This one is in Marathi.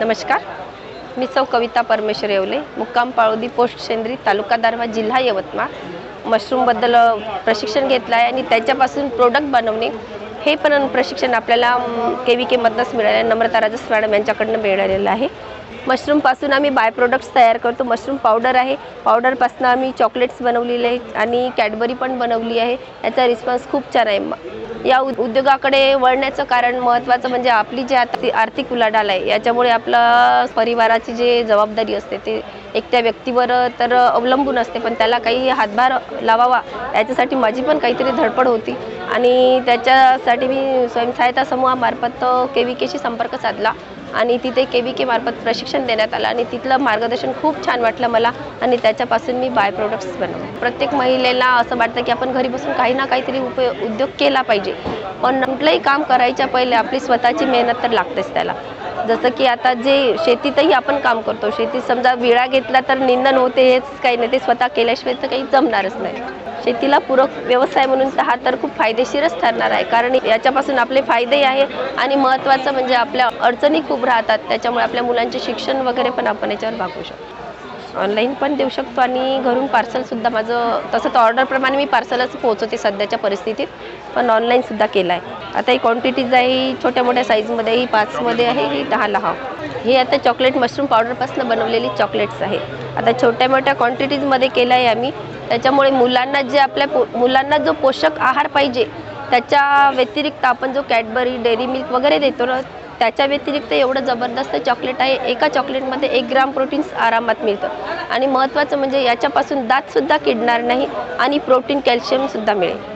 नमस्कार. मी सौ कविता परमेश्वर येवले मुक्काम पाळोदी पोस्ट शेंद्री तालुका दारवा जिल्हा यवतमाळ. मशरूमबद्दल प्रशिक्षण घेतलं आहे आणि त्याच्यापासून प्रोडक्ट बनवणे हे पण प्रशिक्षण आपल्याला के व्ही केमधनंच मिळालं आहे नम्रता राजस मॅडम यांच्याकडनं मिळालेलं आहे. मशरूमपासून आम्ही बाय प्रोडक्ट्स तयार करतो. मशरूम पावडर आहे. पावडरपासून आम्ही चॉकलेट्स बनवलेले आहेत आणि कॅडबरी पण बनवली आहे. याचा रिस्पॉन्स खूप छान आहे. या उद्योगाकडे वळण्याचं कारण महत्त्वाचं म्हणजे आपली जी आता आर्थिक उलाढाल आहे याच्यामुळे आपला परिवाराची जी जबाबदारी असते ते एकट्या व्यक्तीवर तर अवलंबून असते पण त्याला काही हातभार लावावा याच्यासाठी माझी पण काहीतरी धडपड होती. आणि त्याच्यासाठी मी स्वयंसहायता समूहामार्फत के व्ही केशी संपर्क साधला आणि तिथे के व्ही के मार्फत प्रशिक्षण देण्यात आलं आणि तिथलं मार्गदर्शन खूप छान वाटलं मला आणि त्याच्यापासून मी बाय प्रोडक्ट्स बनवले. प्रत्येक महिलेला असं वाटतं की आपण घरी बसून काही ना काहीतरी उपयोग उद्योग केला पाहिजे. पण कुठलंही काम करायच्या पहिले आपली स्वतःची मेहनत तर लागतेच त्याला. जसं की आता जे शेतीतही आपण काम करतो शेतीत समजा विळा घेतला तर निंदन होते हेच काही नाही ते स्वतः केल्याशिवाय तर काही जमणारच नाही. शेतीला पूरक व्यवसाय म्हणून हा तर खूप फायदेशीरच ठरणार आहे. कारण याच्यापासून आपले फायदेही आहे आणि महत्त्वाचं म्हणजे आपल्या अडचणी खूप राहतात त्याच्यामुळे आपल्या मुलांचे शिक्षण वगैरे पण आपण याच्यावर भागू शकतो. ऑनलाईन पण देऊ शकतो आणि घरून पार्सलसुद्धा माझं तसं तर ऑर्डरप्रमाणे मी पार्सलच पोहोचवते सध्याच्या परिस्थितीत पण ऑनलाईनसुद्धा केलं आहे आता ही क्वांटिटीज आहे ही छोट्या मोठ्या साईजमध्ये ही पाचमध्ये आहे ही दहाला हा. हे आता चॉकलेट मशरूम पावडरपासून बनवलेली चॉकलेट्स आहे. आता छोट्या मोठ्या क्वांटिटीजमध्ये केलं आहे आम्ही. त्याच्यामुळे मुलांना जे आपल्या पो मुलांना जो पोषक आहार पाहिजे त्याच्या व्यतिरिक्त आपण जो कॅडबरी डेअरी मिल्क वगैरे देतो ना त्याच्या व्यतिरिक्त एवढं जबरदस्त चॉकलेट आहे. एका चॉकलेटमध्ये एक ग्राम प्रोटीन्स आरामात मिळतं. आणि महत्त्वाचं म्हणजे याच्यापासून दातसुद्धा किडणार नाही आणि प्रोटीन कॅल्शियमसुद्धा मिळेल.